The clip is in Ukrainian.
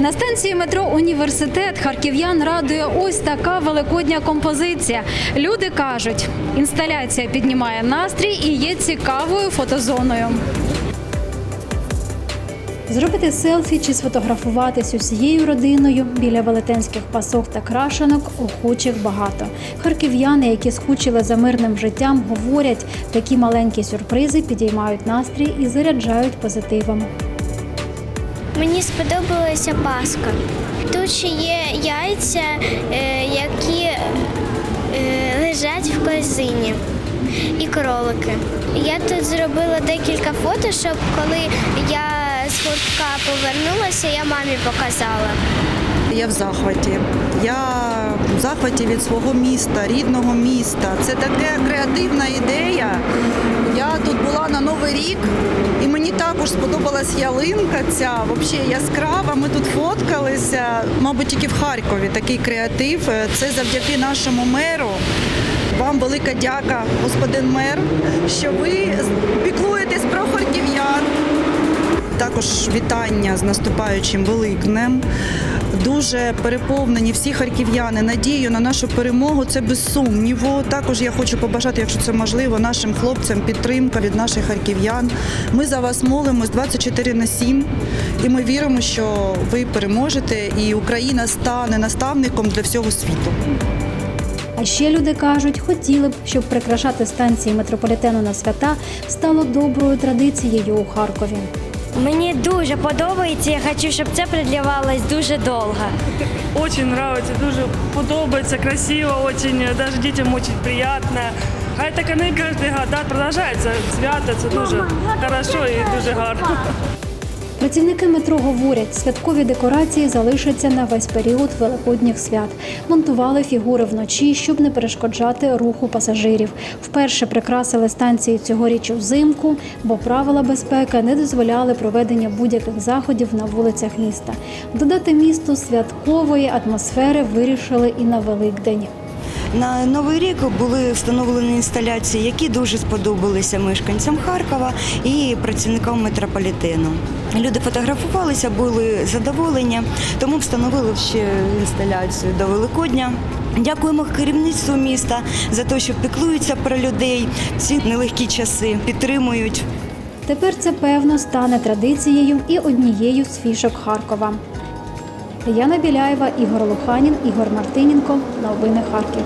На станції метро Університет харків'ян радує ось така великодня композиція. Люди кажуть, інсталяція піднімає настрій і є цікавою фотозоною. Зробити селфі чи сфотографуватись усією родиною біля велетенських пасок та крашенок охочих багато. Харків'яни, які скучили за мирним життям, говорять, такі маленькі сюрпризи підіймають настрій і заряджають позитивом. Мені сподобалася паска. Тут ще є яйця, е, які е, лежать в корзині, і кролики. Я тут зробила декілька фото, щоб коли я з гуртка повернулася, я мамі показала. Я в захваті. Я в захваті від свого міста, рідного міста. Це така креативна ідея. Я тут була на Новий рік, і мені також сподобалась ялинка ця, взагалі яскрава. Ми тут фоткалися. Мабуть, тільки в Харкові такий креатив. Це завдяки нашому меру. Вам велика дяка, господин мер, що ви піклуєтесь про харків'ян. Також вітання з наступаючим Великднем. Дуже переповнені всі харків'яни надією на нашу перемогу. Це без сумніву. Також я хочу побажати, якщо це можливо, нашим хлопцям підтримка від наших харків'ян. Ми за вас молимось 24 на 7, і ми віримо, що ви переможете, і Україна стане наставником для всього світу. А ще люди кажуть, хотіли б, щоб прикрашати станції метрополітену на свята стало доброю традицією у Харкові. Мені дуже подобається. Я хочу, щоб це продлівалось дуже довго. Очень нравится, дуже подобається, красиво, очень, даже дітям очень приятно. Хай так вони не кожен год да, продовжується свято, це дуже хорошо і дуже гарно. Працівники метро говорять, святкові декорації залишаться на весь період великодніх свят. Монтували фігури вночі, щоб не перешкоджати руху пасажирів. Вперше прикрасили станції цьогоріч взимку, бо правила безпеки не дозволяли проведення будь-яких заходів на вулицях міста. Додати місту святкової атмосфери вирішили і на Великдень. На новий рік були встановлені інсталяції, які дуже сподобалися мешканцям Харкова і працівникам метрополітену. Люди фотографувалися, були задоволені, тому встановили ще інсталяцію до Великодня. Дякуємо керівництву міста за те, що піклуються про людей ці нелегкі часи, підтримують. Тепер це певно стане традицією і однією з фішок Харкова. Яна Біляєва, Ігор Луханін, Ігор Мартиненко. Новини Харків.